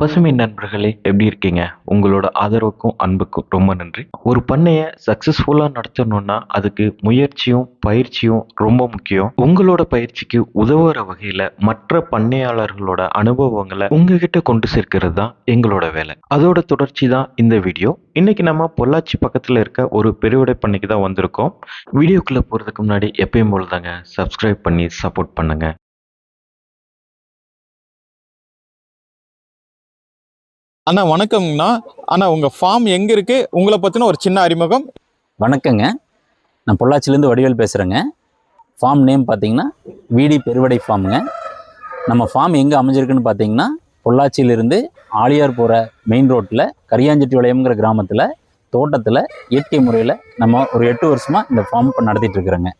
பசுமை நண்பர்களே எப்படி இருக்கீங்க? உங்களோட ஆதரவுக்கும் அன்புக்கும் ரொம்ப நன்றி. ஒரு பண்ணையை சக்ஸஸ்ஃபுல்லாக நடத்தணும்னா அதுக்கு முயற்சியும் பயிற்சியும் ரொம்ப முக்கியம். உங்களோட பயிற்சிக்கு உதவுற வகையில் மற்ற பண்ணையாளர்களோட அனுபவங்களை உங்ககிட்ட கொண்டு சேர்க்கிறது தான் எங்களோட வேலை. அதோட தொடர்ச்சி தான் இந்த வீடியோ. இன்னைக்கு நம்ம பொள்ளாச்சி பக்கத்தில் இருக்க ஒரு பெருவிடை பண்ணைக்கு தான் வந்திருக்கோம். வீடியோக்குள்ளே போகிறதுக்கு முன்னாடி எப்பயும் போல் தாங்க சப்ஸ்கிரைப் பண்ணி சப்போர்ட் பண்ணுங்க. அண்ணா வணக்கம்ண்ணா அண்ணா உங்க ஃபார்ம் எங்க இருக்கு? உங்களை பத்தின ஒரு சின்ன அறிமுகம். வணக்கங்க. நான் பொள்ளாச்சிலேருந்து வடிவேல் பேசுகிறேங்க ஃபார்ம் நேம் பார்த்தீங்கன்னா விடி பெருவடை ஃபார்முங்க நம்ம ஃபார்ம் எங்கே அமைஞ்சிருக்குன்னு பார்த்தீங்கன்னா பொள்ளாச்சியிலிருந்து ஆலியார் போகிற மெயின் ரோட்டில் கரியாஞ்செட்டி வளையம்ங்கிற கிராமத்தில் தோட்டத்தில் இயற்கை முறையில் நம்ம ஒரு எட்டு வருஷமாக இந்த ஃபார்ம் இப்போ நடத்திட்டு இருக்கிறோங்க.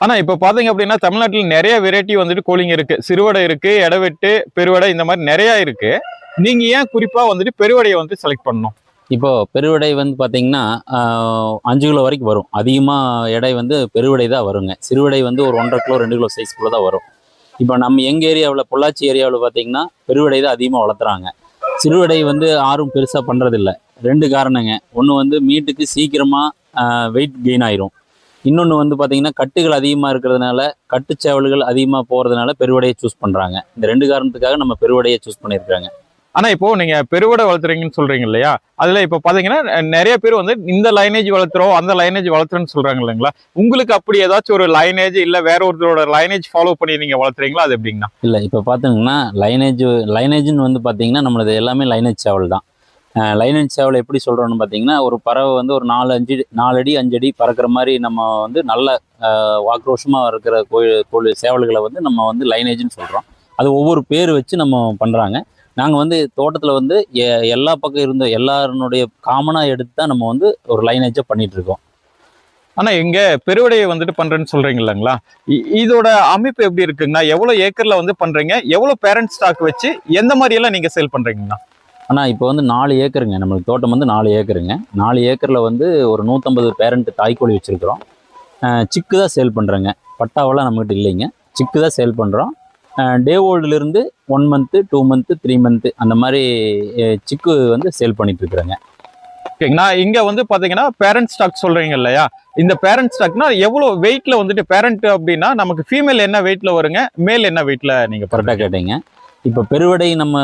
ஆனா இப்ப பாத்தீங்க அப்படின்னா தமிழ்நாட்டில் நிறைய வெரைட்டி வந்துட்டு கோழிங்க இருக்கு. சிறுவடை இருக்கு எடவெட்டு பெருவடை இந்த மாதிரி நிறைய இருக்கு. நீங்க ஏன் குறிப்பா வந்துட்டு பெருவடையை வந்து செலக்ட் பண்ணணும்? இப்போ பெருவடை வந்து பார்த்தீங்கன்னா அஞ்சு கிலோ வரைக்கும் வரும். அதிகமாக எடை வந்து பெருவடை தான் வருங்க. சிறுவிடை வந்து ஒரு ஒன்றரை கிலோ ரெண்டு கிலோ சைஸ்க்குள்ளே தான் வரும். இப்போ நம்ம எங்கள் ஏரியாவில் பொள்ளாச்சி ஏரியாவில் பார்த்தீங்கன்னா பெருவடை தான் அதிகமாக வளர்த்துறாங்க. சிறுவிடை வந்து யாரும் பெருசாக பண்ணுறதில்ல ரெண்டு காரணங்க. ஒன்று வந்து மீட்டுக்கு சீக்கிரமாக வெயிட் கெயின் ஆயிரும். இன்னொன்று வந்து பார்த்தீங்கன்னா கட்டுகள் அதிகமாக இருக்கிறதுனால கட்டுச்சேவல்கள் அதிகமாக போகிறதுனால பெருவடையை சூஸ் பண்ணுறாங்க இந்த ரெண்டு காரணத்துக்காக நம்ம பெருவடையை சூஸ் பண்ணியிருக்காங்க. ஆனா இப்போ நீங்க பெருவடை வளர்த்துறீங்கன்னு சொல்றீங்க இல்லையா? அதுல இப்ப பாத்தீங்கன்னா நிறைய பேர் வந்து இந்த லைனேஜ் வளர்த்துறோம் அந்த லைனேஜ் வளர்த்துறேன்னு சொல்றாங்க இல்லைங்களா? உங்களுக்கு அப்படி ஏதாச்சும் ஒரு லைனேஜ் இல்ல வேற ஒருத்தரோட லைனேஜ் ஃபாலோ பண்ணி நீங்க வளர்த்துறீங்களா? அது எப்படிங்கண்ணா? இல்லை இப்போ பார்த்தீங்கன்னா லைனேஜ் லைனேஜ்னு வந்து பார்த்தீங்கன்னா நம்மளது எல்லாமே லைனேஜ் சேவல் தான். லைனேஜ் சேவல் எப்படி சொல்கிறோன்னு பார்த்தீங்கன்னா ஒரு பறவை வந்து ஒரு நாலு அஞ்சு நாலு அடி அஞ்சு அடி பறக்கிற மாதிரி நம்ம வந்து நல்ல ஆக்ரோஷமாக இருக்கிற கோயில் கோழி சேவல்களை வந்து நம்ம வந்து லைனேஜ்னு சொல்கிறோம் அது ஒவ்வொரு பேர் வச்சு நம்ம பண்ணுறாங்க நாங்கள் வந்து தோட்டத்தில் வந்து எ- எல்லா பக்கம் இருந்த எல்லாருடைய காமனாக எடுத்து தான் நம்ம வந்து ஒரு லைனேஜை பண்ணிட்டு இருக்கோம். ஆனா இங்க பெருவடையை வந்துட்டு பண்றேன்னு சொல்றீங்க இல்லைங்களா? இதோட அமைப்பு எப்படி இருக்குங்கண்ணா எவ்வளவு ஏக்கர்ல வந்து பண்றீங்க? எவ்வளவு பேரண்ட் ஸ்டாக் வச்சு எந்த மாதிரி எல்லாம் நீங்க சேல் பண்றீங்கண்ணா ஆனால் இப்போ வந்து நாலு ஏக்கருங்க. நம்மளுக்கு தோட்டம் வந்து நாலு ஏக்கருங்க. நாலு ஏக்கரில் வந்து ஒரு நூற்றம்பது பேரண்ட் தாய்க்கோழி வச்சுருக்குறோம். சிக்கு தான் சேல் பண்ணுறேங்க பட்டாவெல்லாம் நம்மகிட்ட இல்லைங்க. சிக்கு தான் சேல் பண்ணுறோம் day ஓல்டுலேருந்து one month two month three month அந்த மாதிரி சிக்கு வந்து சேல் பண்ணிட்டு இருக்கிறேங்க. ஓகேங்கண்ணா இங்க வந்து பாத்தீங்கன்னா பேரண்ட் ஸ்டாக் சொல்றீங்க இல்லையா? இந்த பேரண்ட் ஸ்டாக்னா எவ்வளவு வெயிட்ல வந்துட்டு பேரண்ட் அப்படின்னா நமக்கு ஃபீமேல் என்ன வெயிட்ல வருங்க மேல் என்ன வெயிட்ல நீங்க கரெக்டாக கேட்டீங்க. இப்போ பெருவடை நம்ம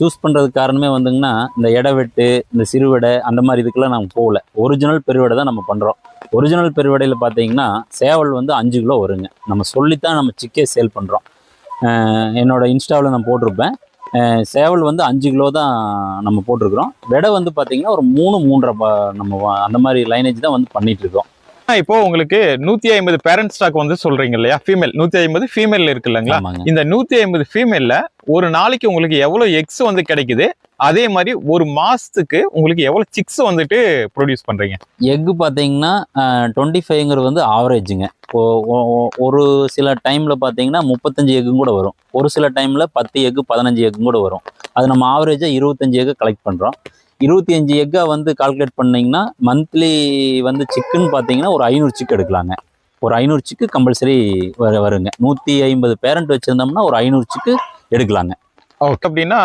சூஸ் பண்ணுறதுக்கு காரணமே வந்துங்கன்னா இந்த எடவெட்டு இந்த சிறுவடை அந்த மாதிரி இதுக்கெல்லாம் நம்ம போகல. ஒரிஜினல் பெருவடை தான் நம்ம பண்ணுறோம் ஒரிஜினல் பெருவடையில் பார்த்தீங்கன்னா சேவல் வந்து அஞ்சு கிலோ வருங்க. நம்ம சொல்லித்தான் நம்ம சிக்கே சேல் பண்ணுறோம் என்னோட இன்ஸ்டாவில் நான் போட்டிருப்பேன். சேவல் வந்து அஞ்சு கிலோ தான் நம்ம போட்டிருக்கிறோம். விடை வந்து பார்த்தீங்கன்னா ஒரு மூணு மூன்றரை நம்ம அந்த மாதிரி லைனேஜ் தான் வந்து பண்ணிட்டு இருக்கோம் இப்போ உங்களுக்கு நூத்தி ஐம்பது பேரண்ட் ஸ்டாக் வந்து சொல்றீங்க இல்லையா? ஃபீமேல் நூத்தி ஐம்பது ஃபீமேல் இருக்கு இல்லைங்களா இந்த நூத்தி ஐம்பது ஃபீமேல்ல ஒரு நாளைக்கு உங்களுக்கு எவ்வளவு எக்ஸ் வந்து கிடைக்குது? அதே மாதிரி ஒரு மாசத்துக்கு உங்களுக்கு எவ்வளவு சிக்ஸ் வந்துட்டு ப்ரொடியூஸ் பண்றீங்க? எக்கு பாத்தீங்கன்னா டுவெண்ட்டி ஃபைவ்ங்கிறது வந்து ஆவரேஜுங்க ஒரு சில டைமில் பார்த்தீங்கன்னா முப்பத்தஞ்சு எக்கும் கூட வரும். ஒரு சில டைமில் பத்து எக்கு பதினஞ்சு எக்கும் கூட வரும். அது நம்ம ஆவரேஜாக இருபத்தஞ்சு எக்கு கலெக்ட் பண்ணுறோம் இருபத்தி அஞ்சு எக்கை வந்து கால்குலேட் பண்ணிங்கன்னா மந்த்லி வந்து சிக்குன்னு பார்த்தீங்கன்னா ஒரு ஐநூறு சிக்கு எடுக்கலாங்க. ஒரு ஐநூறு சிக்கு கம்பல்சரி வர வருங்க. நூற்றி ஐம்பது பேரண்ட் வச்சுருந்தோம்னா ஒரு ஐநூறு சிக்கு எடுக்கலாங்க. அப்படின்னா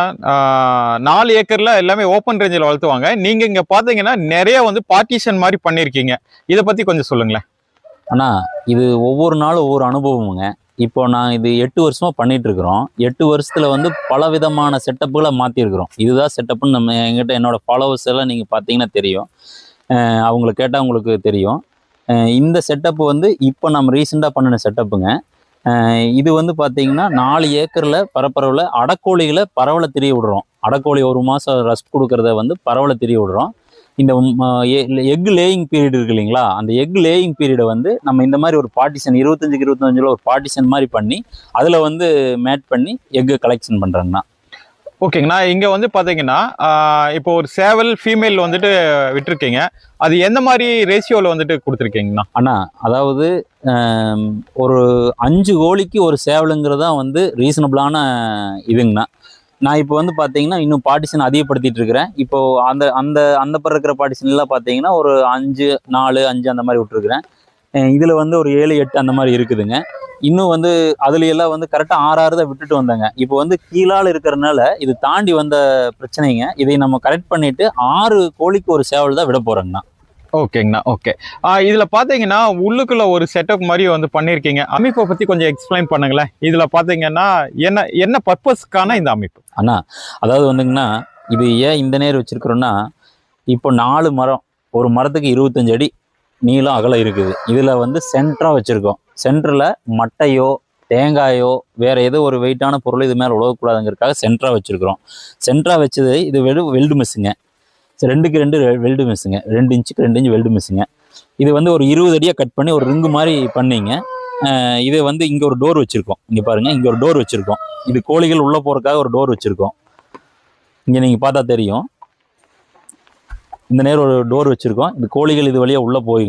நாலு ஏக்கர்ல எல்லாமே ஓப்பன் ரேஞ்சில் வளர்த்துவாங்க. நீங்க இங்க பாத்தீங்கன்னா நிறைய வந்து பார்ட்டிஷன் மாதிரி பண்ணிருக்கீங்க. இதை பத்தி கொஞ்சம் சொல்லுங்களேன். ஆனால் இது ஒவ்வொரு நாளும் ஒவ்வொரு அனுபவமுங்க. இப்போ நான் இது எட்டு வருஷமா பண்ணிட்டு இருக்கிறோம் எட்டு வருஷத்துல வந்து பல விதமான செட்டப்புகளை மாத்திருக்கிறோம். இதுதான் செட்டப்னு நம்ம எங்கிட்ட என்னோட ஃபாலோவர்ஸ் எல்லாம் நீங்கள் பார்த்தீங்கன்னா தெரியும். அவங்களை அவங்கள கேட்டால் உங்களுக்கு தெரியும். இந்த செட்டப் வந்து இப்போ நம்ம ரீசெண்டாக பண்ணின செட்டப்புங்க இது வந்து பார்த்தீங்கன்னா நாலு ஏக்கரில் பரப்பரவில் அடக்கோழிகளை பரவலை திரிய விடுறோம். அடக்கோழி ஒரு மாதம் ரெஸ்ட் கொடுக்கறத வந்து பரவலை திரிய விடுறோம். இந்த எக் லேயிங் பீரியட் இருக்கு இல்லைங்களா? அந்த எக் லேயிங் பீரியடை வந்து நம்ம இந்த மாதிரி ஒரு பார்ட்டிஷன் இருபத்தஞ்சுக்கு இருபத்தஞ்சில் ஒரு பார்ட்டிஷன் மாதிரி பண்ணி அதில் வந்து மேட் பண்ணி எக்கு கலெக்ஷன் பண்ணுறாங்கண்ணா ஓகேங்கண்ணா இங்கே வந்து பார்த்தீங்கன்னா இப்போ ஒரு சேவல் ஃபீமேல் வந்துட்டு விட்டுருக்கீங்க. அது எந்த மாதிரி ரேஷியோவில் வந்துட்டு கொடுத்துருக்கீங்கண்ணா? அண்ணா அதாவது ஒரு அஞ்சு கோழிக்கு ஒரு சேவலுங்கிறது தான் வந்து ரீசனபிளான இதுங்கண்ணா. நான் இப்போ வந்து பார்த்தீங்கன்னா இன்னும் பார்ட்டிஷன் அதிகப்படுத்திட்டு இருக்கிறேன். இப்போ அந்த அந்த அந்த பிற இருக்கிற பார்ட்டிஷன்லாம் பார்த்தீங்கன்னா ஒரு அஞ்சு நாலு அஞ்சு அந்த மாதிரி விட்டுருக்குறேன். இதுல வந்து ஒரு ஏழு எட்டு அந்த மாதிரி இருக்குதுங்க. இன்னும் வந்து அதுல எல்லாம் வந்து கரெக்டா ஆறு ஆறு தான் விட்டுட்டு வந்தாங்க. இப்போ வந்து கீழால இருக்கிறதுனால இது தாண்டி வந்த பிரச்சனைங்க. இதை நம்ம கரெக்ட் பண்ணிட்டு ஆறு கோழிக்கு ஒரு சேவல் தான் விட போறோங்கண்ணா. ஓகேங்கண்ணா ஓகே. இதுல பாத்தீங்கன்னா உள்ளுக்குள்ள ஒரு செட்டப் மாதிரி வந்து பண்ணிருக்கீங்க. அமைப்பை பத்தி கொஞ்சம் எக்ஸ்பிளைன் பண்ணுங்களேன். இதுல பாத்தீங்கன்னா என்ன என்ன பர்பஸ்க்கான இந்த அமைப்பு? அண்ணா அதாவது வந்துங்கன்னா இது ஏன் இந்த நேர் வச்சிருக்கிறோம்னா இப்போ நாலு மரம் ஒரு மரத்துக்கு இருபத்தஞ்சு அடி நீளம் அகலம் இருக்குது. இதில் வந்து சென்டராக வச்சுருக்கோம். சென்டரில் மட்டையோ தேங்காயோ வேறு ஏதோ ஒரு வெயிட்டான பொருள் இது மேலே உழவக்கூடாதுங்கிறதுக்காக சென்டராக வச்சுருக்கிறோம். சென்டராக வச்சது இது வெடு வெல்டு மிஸ்ஸுங்க ரெண்டுக்கு ரெண்டு வெல்டு மிஸ்ஸுங்க ரெண்டு இன்ச்சுக்கு ரெண்டு இன்ச்சு வெல்டு மிஸ்ஸுங்க இது வந்து ஒரு இருபது அடியாக கட் பண்ணி ஒரு ரிங்கு மாதிரி பண்ணிங்க. இது வந்து இங்கே ஒரு டோர் வச்சுருக்கோம். இங்கே பாருங்கள் இங்கே ஒரு டோர் வச்சுருக்கோம். இது கோழிகள் உள்ளே போகிறதுக்காக ஒரு டோர் வச்சுருக்கோம். இங்கே நீங்கள் பார்த்தா தெரியும். இந்த நேரம் ஒரு டோர் வச்சுருக்கோம். இந்த கோழிகள் இது வழியாக உள்ளே போய்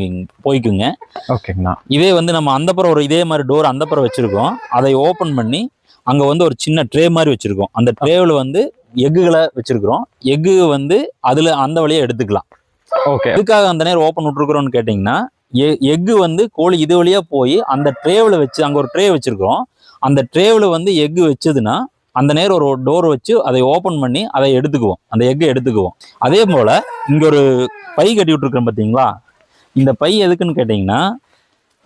போய்க்குங்க. ஓகேங்கண்ணா இதே வந்து நம்ம அந்தப்புறம் ஒரு இதே மாதிரி டோர் அந்தப்புறம் வச்சுருக்கோம். அதை ஓப்பன் பண்ணி அங்கே வந்து ஒரு சின்ன ட்ரே மாதிரி வச்சுருக்கோம். அந்த ட்ரேவில் வந்து எக்குகளை வச்சுருக்குறோம். எக்கு வந்து அதில் அந்த வழியாக எடுத்துக்கலாம். ஓகே எதுக்காக அந்த நேரம் ஓப்பன் விட்ருக்குறோன்னு கேட்டிங்கன்னா எக்கு வந்து கோழி இது வழியாக போய் அந்த ட்ரேவில் வச்சு அங்கே ஒரு ட்ரே வச்சுருக்கோம் அந்த ட்ரேவில் வந்து எக்கு வச்சதுன்னா அந்த நேரம் ஒரு டோர் வச்சு அதை ஓப்பன் பண்ணி அதை எடுத்துக்குவோம். அந்த எக்கை எடுத்துக்குவோம். அதே போல் இங்கே ஒரு பை கட்டி விட்ருக்கோம் பார்த்தீங்களா இந்த பை எதுக்குன்னு கேட்டிங்கன்னா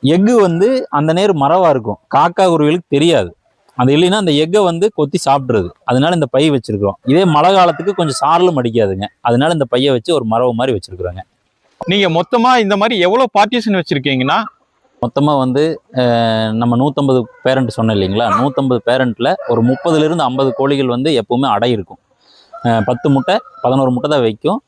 எக்கு வந்து அந்த நேரம் மரவாக இருக்கும். காக்கா குருவிகளுக்கு தெரியாது. அது இல்லைன்னா அந்த எக்கை வந்து கொத்தி சாப்பிட்றது. அதனால இந்த பை வச்சிருக்கிறோம். இதே மழை காலத்துக்கு கொஞ்சம் சாரலும் அடிக்காதுங்க. அதனால இந்த பையை வச்சு ஒரு மரவு மாதிரி வச்சிருக்கிறோங்க. நீங்கள் மொத்தமாக இந்த மாதிரி எவ்வளோ பார்ட்டிஷன் வச்சுருக்கீங்கன்னா மொத்தமாக வந்து நம்ம நூற்றம்பது பேரண்ட் சொன்னோம் இல்லைங்களா? நூற்றம்பது பேரண்ட்டில் ஒரு முப்பதுலேருந்து ஐம்பது கோழிகள் வந்து எப்போவுமே அடை இருக்கும். பத்து முட்டை பதினோரு முட்டை தான் வைக்கும்.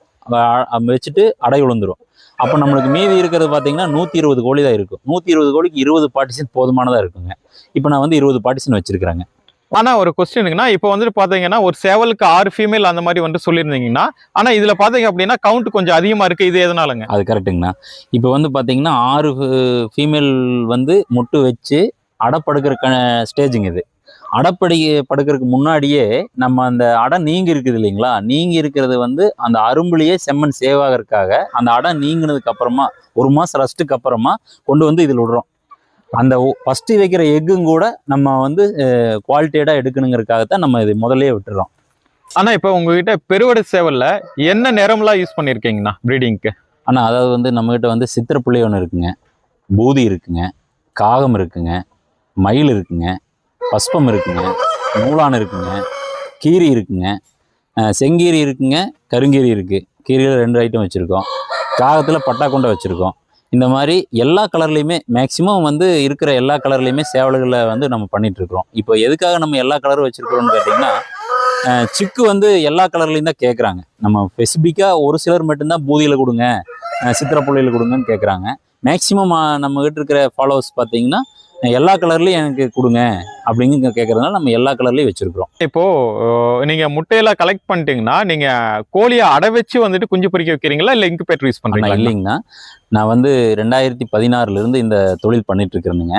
வச்சுட்டு அடை விழுந்துரும் அப்போ நம்மளுக்கு மீதி இருக்கிறது பார்த்தீங்கன்னா நூற்றி இருபது கோழி தான் இருக்கும். நூற்றி இருபது கோழிக்கு இருபது பார்ட்டிஷன் போதுமானதாக இருக்குங்க. இப்போ நான் வந்து இருபது பார்ட்டிஷன் வச்சிருக்கிறேங்க. ஆனால் ஒரு கொஸ்டினுக்குன்னா இப்போ வந்துட்டு பார்த்தீங்கன்னா ஒரு சேவலுக்கு ஆறு ஃபீமேல் அந்த மாதிரி வந்து சொல்லியிருந்தீங்கன்னா ஆனால் இதில் பார்த்தீங்க அப்படின்னா கவுண்ட் கொஞ்சம் அதிகமாக இருக்குது இது எதனாலங்க? அது கரெக்டுங்கண்ணா இப்போ வந்து பார்த்தீங்கன்னா ஆறு ஃபீமேல் வந்து முட்டு வச்சு அடப்படுக்கிற க ஸ்டேஜுங்க இது. அடப்படி படுக்கிறதுக்கு முன்னாடியே நம்ம அந்த அடை நீங்கி இருக்குது இல்லைங்களா? நீங்கி இருக்கிறது வந்து அந்த அரும்புலேயே செம்மண் சேவாகிறதுக்காக அந்த அடை நீங்கினதுக்கு அப்புறமா ஒரு மாதம் ரெஸ்ட்டுக்கு அப்புறமா கொண்டு வந்து இதில் விடுறோம். அந்த ஃபஸ்ட்டு வைக்கிற எக்கும் கூட நம்ம வந்து குவாலிட்டியடாக எடுக்கணுங்கிறதுக்காகத்தான் நம்ம இது முதல்லயே விட்டுறோம். ஆனா இப்போ உங்ககிட்ட பெருவடை சேவல்ல என்ன நிறம்லாம் யூஸ் பண்ணிருக்கீங்கண்ணா ப்ரீடிங்க்கு ஆனால் அதாவது வந்து நம்மகிட்ட வந்து சித்திரப்புள்ளி ஒன்று இருக்குங்க. பூதி இருக்குங்க. காகம் இருக்குங்க. மயில் இருக்குங்க. பஸ்பம் இருக்குங்க. நூலான் இருக்குங்க. கீரி இருக்குங்க. செங்கீரி இருக்குங்க. கருங்கீரி இருக்குது கீரியில் ரெண்டு ஐட்டம் வச்சுருக்கோம். காகத்தில் பட்டா கொண்டை வச்சுருக்கோம். இந்த மாதிரி எல்லா கலர்லேயுமே மேக்ஸிமம் வந்து இருக்கிற எல்லா கலர்லேயுமே சேவல்களை வந்து நம்ம பண்ணிகிட்ருக்குறோம் இப்போ எதுக்காக நம்ம எல்லா கலரும் வச்சுருக்கிறோம்னு கேட்டிங்கன்னா சிக்கு வந்து எல்லா கலர்லேயும் தான் கேட்குறாங்க நம்ம ஸ்பெசிஃபிக்காக ஒரு சிலர் மட்டும்தான் பூதியில் கொடுங்க அஹ் சித்திரப்புள்ளியில் கொடுங்கன்னு கேட்குறாங்க மேக்ஸிமம் நம்ம கிட்ட இருக்கிற ஃபாலோவர்ஸ் பார்த்தீங்கன்னா எல்லா கலர்லேயும் எனக்கு கொடுங்க அப்படிங்க கேட்குறதுனால நம்ம எல்லா கலர்லேயும் வச்சுருக்கிறோம். இப்போ நீங்க முட்டையெல்லாம் கலெக்ட் பண்ணிட்டீங்கன்னா நீங்க கோழியை அடை வச்சு வந்துட்டு குஞ்சு பொரிக்க வைக்கிறீங்களா? இல்ல இன்குபேட்டர் யூஸ் பண்றீங்களா? இல்லைங்கண்ணா. நான் வந்து ரெண்டாயிரத்தி பதினாறுலேருந்து இந்த தொழில் பண்ணிட்டு இருக்கிறேனுங்க.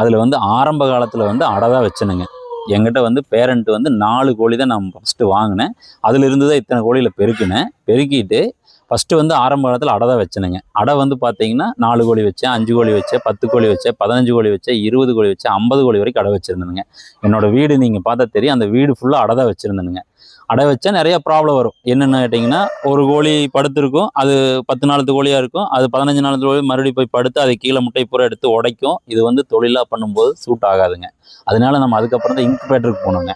அதில் வந்து ஆரம்ப காலத்தில் வந்து அடை தான் வச்சேனுங்க. என்கிட்ட வந்து பேரண்ட் வந்து நாலு கோழி தான் நான் ஃபஸ்ட்டு வாங்கினேன். அதில் இருந்து தான் இத்தனை கோழியில் பெருக்கினேன். பெருக்கிட்டு ஃபஸ்ட்டு வந்து ஆரம்ப காலத்தில் அடை தான் வச்சேனுங்க. அடை வந்து பார்த்தீங்கன்னா நாலு கோழி வச்சேன் அஞ்சு கோழி வச்சேன் பத்து கோழி வச்சேன் பதினஞ்சு கோழி வச்சேன் இருபது கோழி வச்சேன் ஐம்பது கோழி வரைக்கும் அடை வச்சுருந்தேனுங்க. என்னோட வீடு நீங்கள் பார்த்தா தெரியும் அந்த வீடு ஃபுல்லாக அடை தான் வச்சுருந்தேனுங்க. அடை வச்சா நிறைய ப்ராப்ளம் வரும். என்னென்னு கேட்டிங்கன்னா ஒரு கோழி படுத்துருக்கும் அது பத்து நாளத்து கோழியாக இருக்கும். அது பதினஞ்சு நாளத்து கோழி மறுபடியும் போய் படுத்து அதை கீழே முட்டை பூரா எடுத்து உடைக்கும். இது வந்து தொழிலாக பண்ணும்போது சூட் ஆகாதுங்க. அதனால நம்ம அதுக்கப்புறம் தான் இன்குபேட்டருக்கு போனோங்க.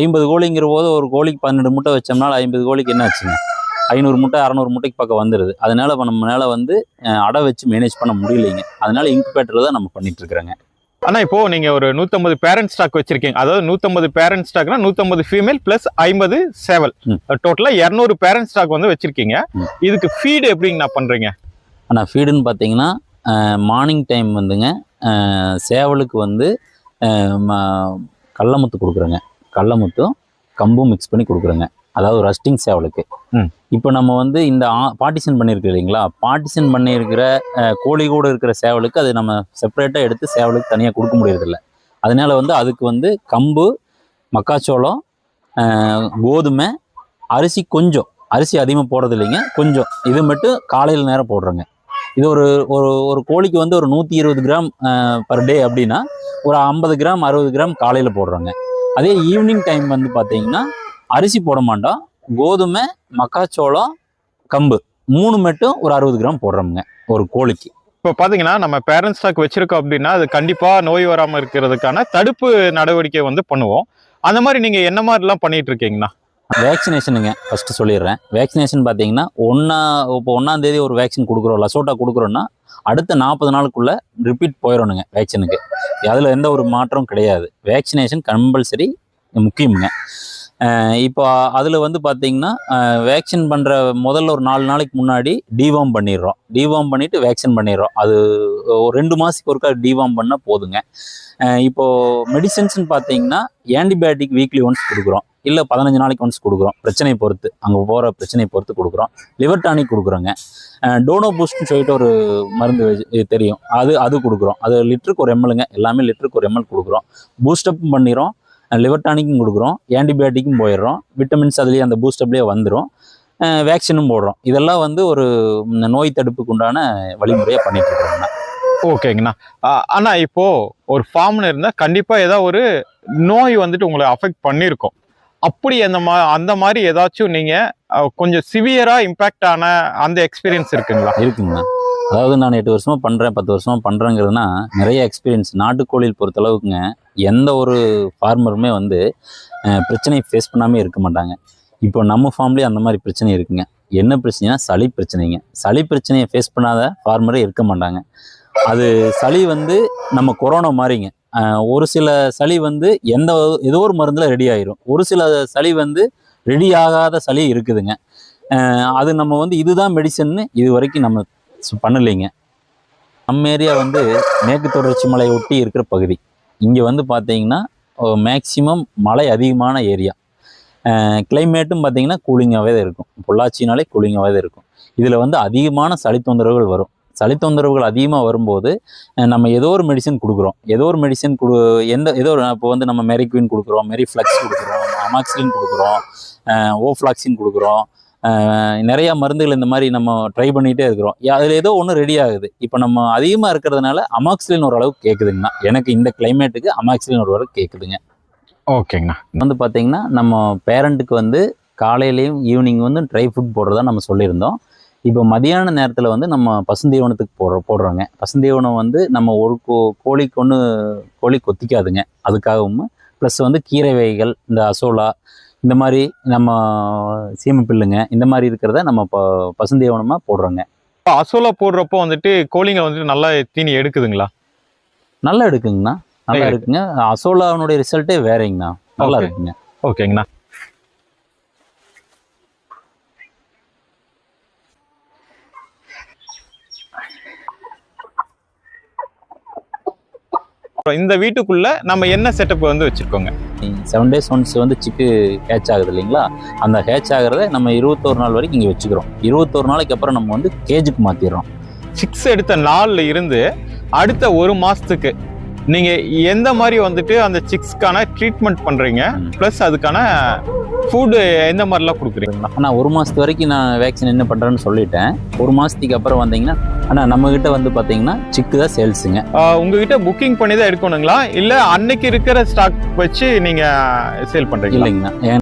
ஐம்பது கோழிங்கிற போது ஒரு கோழிக்கு பன்னெண்டு முட்டை வச்சோம்னால ஐம்பது கோழிக்கு என்ன ஆச்சுங்க? ஐநூறு முட்டை அறநூறு முட்டைக்கு பக்கம் வந்துடுது அதனால இப்போ நம்மளால வந்து அடை வச்சு மேனேஜ் பண்ண முடியலைங்க. அதனால இன்குபேட்டர் தான் நம்ம பண்ணிட்டு இருக்கிறோங்க. ஆனா இப்போ நீங்க ஒரு 150 பேரண்ட் ஸ்டாக் வச்சிருக்கீங்க. அதாவது 150 பேரண்ட் ஸ்டாக்னா 150 ஃபீமேல் பிளஸ் ஐம்பது சேவல் ம். டோட்டலா 200 பேரண்ட் ஸ்டாக் வந்து வச்சிருக்கீங்க. இதுக்கு ஃபீடு எப்படிங்கண்ணா பண்றீங்க? ஆனால் ஃபீடுன்னு பார்த்தீங்கன்னா மார்னிங் டைம் வந்துங்க சேவலுக்கு வந்து கடலமுத்து கொடுக்குறேங்க. கடலமுத்தும் கம்பும் மிக்ஸ் பண்ணி கொடுக்குறேங்க. அதாவது ரஸ்டிங் சேவலுக்கு. இப்போ நம்ம வந்து இந்த பார்ட்டிஷன் பண்ணியிருக்கு இல்லைங்களா? பார்ட்டிஷன் பண்ணியிருக்கிற கோழி கூட இருக்கிற சேவலுக்கு அது நம்ம செப்பரேட்டாக எடுத்து சேவலுக்கு தனியாக கொடுக்க முடியறதில்ல. அதனால வந்து அதுக்கு வந்து கம்பு மக்காச்சோளம் கோதுமை அரிசி கொஞ்சம். அரிசி அதிகமாக போடுறது இல்லைங்க கொஞ்சம். இது மட்டும் காலையில் நேரம் போடுறோங்க. இது ஒரு ஒரு ஒரு கோழிக்கு வந்து ஒரு நூற்றி இருபது கிராம் பர் டே அப்படின்னா ஒரு ஐம்பது கிராம் அறுபது கிராம் காலையில் போடுறோங்க. அதே ஈவினிங் டைம் வந்து பார்த்தீங்கன்னா அரிசி போட மாட்டோம். கோதுமை மக்காச்சோளம் கம்பு. மூணு மட்டும் ஒரு அறுபது கிராம் போடுறோமுங்க ஒரு கோழிக்கு. இப்போ பார்த்தீங்கன்னா நம்ம பேரண்ட் ஸ்டாக் வச்சிருக்கோம் அப்படின்னா அது கண்டிப்பாக நோய் வராமல் இருக்கிறதுக்கான தடுப்பு நடவடிக்கை வந்து பண்ணுவோம். அந்த மாதிரி நீங்கள் என்ன மாதிரிலாம் பண்ணிட்டு இருக்கீங்கண்ணா? வேக்சினேஷனுங்க ஃபஸ்ட்டு சொல்லிடுறேன். வேக்சினேஷன் பார்த்தீங்கன்னா ஒன்றா இப்போ ஒன்றாம் தேதி ஒரு வேக்சின் கொடுக்குறோம் லசோட்டா கொடுக்குறோன்னா அடுத்த நாற்பது நாளுக்குள்ள ரிப்பீட் போயிடணுங்க வேக்சினுக்கு அதில் எந்த ஒரு மாற்றம் கிடையாது. வேக்சினேஷன் கம்பல்சரி முக்கியமுங்க. இப்போ அதில் வந்து பார்த்தீங்கன்னா வேக்சின் பண்ணுற முதல்ல ஒரு நாலு நாளைக்கு முன்னாடி டிவார்ம் பண்ணிடுறோம். டிவார்ம் பண்ணிவிட்டு வேக்சின் பண்ணிடுறோம். அது ஒரு ரெண்டு மாதத்துக்கு ஒருக்கா டிவார்ம் பண்ணால் போதுங்க. இப்போது மெடிசன்ஸ்னு பார்த்தீங்கன்னா ஆன்டிபயோட்டிக் வீக்லி ஒன்ஸ் கொடுக்குறோம். இல்லை பதினஞ்சு நாளைக்கு ஒன்ஸ் கொடுக்குறோம். பிரச்சனை பொறுத்து அங்கே போகிற பிரச்சனையை பொறுத்து கொடுக்குறோம். லிவர் டானிக் கொடுக்குறோங்க. டோனோ பூஸ்ட்னு சொல்லிட்டு ஒரு மருந்து இது தெரியும். அது அது கொடுக்குறோம். அது லிட்டருக்கு ஒரு எம்எல்ங்க எல்லாமே லிட்டருக்கு ஒரு எம்எல் கொடுக்குறோம். பூஸ்டப்பும் பண்ணிடுறோம். லிவர் டானிக்கும் கொடுக்குறோம் ஆன்டிபயோட்டிக்கும் போயிடுறோம் விட்டமின்ஸ் அதுலேயே அந்த பூஸ்டப்லேயே வந்துடும் வேக்சினும் போடுறோம். இதெல்லாம் வந்து ஒரு நோய் தடுப்புக்கு உண்டான வழிமுறையாக பண்ணிட்டு இருக்கிறோம்னா ஓகேங்கண்ணா. அண்ணா இப்போ ஒரு ஃபார்ம்னு இருந்தால் கண்டிப்பாக ஏதாவது ஒரு நோய் வந்துட்டு உங்களை அஃபெக்ட் பண்ணியிருக்கோம் அப்படி அந்த மா அந்த மாதிரி ஏதாச்சும் நீங்கள் கொஞ்சம் சிவியராக இம்பேக்ட் ஆன அந்த எக்ஸ்பீரியன்ஸ் இருக்குங்களா? இருக்குங்கண்ணா. அதாவது நான் எட்டு வருஷமா பண்ணுறேன் பத்து வருஷமா பண்ணுறேங்கிறதுனா நிறைய எக்ஸ்பீரியன்ஸ் நாட்டுக்கோழியில் பொறுத்தளவுக்குங்க எந்த ஒரு ஃபார்மருமே வந்து பிரச்சனையை ஃபேஸ் பண்ணாமல் இருக்க மாட்டாங்க. இப்போ நம்ம ஃபார்ம்லேயே அந்த மாதிரி பிரச்சனை இருக்குங்க. என்ன பிரச்சனைனா சளி பிரச்சனைங்க. சளி பிரச்சனையை ஃபேஸ் பண்ணாத ஃபார்மரே இருக்க மாட்டாங்க. அது சளி வந்து நம்ம கொரோனா மாதிரிங்க ஒரு சில சளி வந்து எந்த ஏதோ ஒரு மருந்தில் ரெடி ஆயிரும். ஒரு சில சளி வந்து ரெடி ஆகாத சளி இருக்குதுங்க. அது நம்ம வந்து இதுதான் மெடிசன்னு இது வரைக்கும் நம்ம பண்ணலைங்க. நம்ம ஏரியா வந்து மேற்கு தொடர்ச்சி மலையை ஒட்டி இருக்கிற பகுதி. இங்கே வந்து பார்த்தீங்கன்னா மேக்சிமம் மழை அதிகமான ஏரியா. கிளைமேட்டும் பார்த்தீங்கன்னா கூலிங்காகவே தான் இருக்கும். பொள்ளாச்சினாலே கூலிங்காகவே தான் இருக்கும். இதில் வந்து அதிகமான சளி தொந்தரவுகள் வரும். சளி தொந்தரவுகள் அதிகமாக வரும்போது நம்ம ஏதோ ஒரு மெடிசன் கொடுக்குறோம். ஏதோ ஒரு மெடிசன் கொடு எந்த ஏதோ ஒரு இப்போ வந்து நம்ம மெரிக்வின் கொடுக்குறோம் மெரிஃப்ளக்ஸ் கொடுக்குறோம் அமாக்சிலின் கொடுக்குறோம் ஓஃப்ளாக்சின் கொடுக்குறோம் நிறைய மருந்துகள் இந்த மாதிரி நம்ம ட்ரை பண்ணிகிட்டே இருக்கிறோம். அதில் ஏதோ ஒன்று ரெடி ஆகுது. இப்போ நம்ம அதிகமாக இருக்கிறதுனால அமாக்சிலின் ஓரளவுக்கு கேட்குதுங்கண்ணா எனக்கு இந்த கிளைமேட்டுக்கு அமாக்சிலின் ஓரளவுக்கு கேட்குதுங்க ஓகேங்கண்ணா. வந்து பார்த்தீங்கன்னா நம்ம பேரண்ட்டுக்கு வந்து காலையிலையும் ஈவினிங் வந்து ட்ரை ஃபுட் போடுறதா நம்ம சொல்லியிருந்தோம். இப்போ மதியான நேரத்தில் வந்து நம்ம பசுந்தீவனத்துக்கு போடுற போடுறோங்க. பசுந்தீவனம் வந்து நம்ம ஒரு கோ கோழிக்கு ஒன்று கோழி கொத்திக்காதுங்க. அதுக்காகவும் ப்ளஸ் வந்து கீரை வகைகள் இந்த அசோலா இந்த மாதிரி நம்ம சீமப்பில்லுங்க இந்த மாதிரி இருக்கிறத நம்ம இப்போ பசுந்தீவனமாக போடுறோங்க. இப்போ அசோலா போடுறப்போ வந்துட்டு கோழிங்க வந்துட்டு நல்லா தீனி எடுக்குதுங்களா? நல்லா இருக்குங்கண்ணா நல்லா. இருக்குங்க அசோலாவுடைய ரிசல்ட்டே வேறங்கண்ணா. நல்லா. இருக்குங்க. ஓகேங்கண்ணா. இந்த வீட்டுக்குள்ள நம்ம என்ன செட்டப் வந்து வச்சிருக்கோங்க? செவன் டேஸ் ஒன்ஸ் வந்து சிக்கு ஹேச் ஆகுது இல்லைங்களா? அந்த ஹேச் ஆகிறத நம்ம இருபத்தோரு நாள் வரைக்கும் இங்கே வச்சுக்கிறோம். இருபத்தோரு நாளைக்கு அப்புறம் நம்ம வந்து கேஜுக்கு மாற்றிடுறோம் சிக்ஸ் எடுத்த நாள்ல இருந்து அடுத்த ஒரு மாசத்துக்கு நீங்க எந்த மாதிரி வந்துட்டு அந்த சிக்ஸ்க்கான ட்ரீட்மெண்ட் பண்றீங்க? ம். ப்ளஸ் அதுக்கான ஃபுட் எந்த மாதிரிலாம் கொடுக்குறீங்களா ஆனால் ஒரு மாதத்து வரைக்கும் நான் வேக்சின் என்ன பண்ணுறேன்னு சொல்லிட்டேன். ஒரு மாதத்துக்கு அப்புறம் வந்தீங்கன்னா ஆனால் நம்மக்கிட்ட வந்து பார்த்தீங்கன்னா சிக்கு தான் சேல்ஸுங்க உங்ககிட்ட புக்கிங் பண்ணி தான் எடுக்கணுங்களா? இல்ல அன்னைக்கு இருக்கிற ஸ்டாக் வச்சு நீங்க சேல் பண்றீங்களா? இல்லைங்கண்ணா.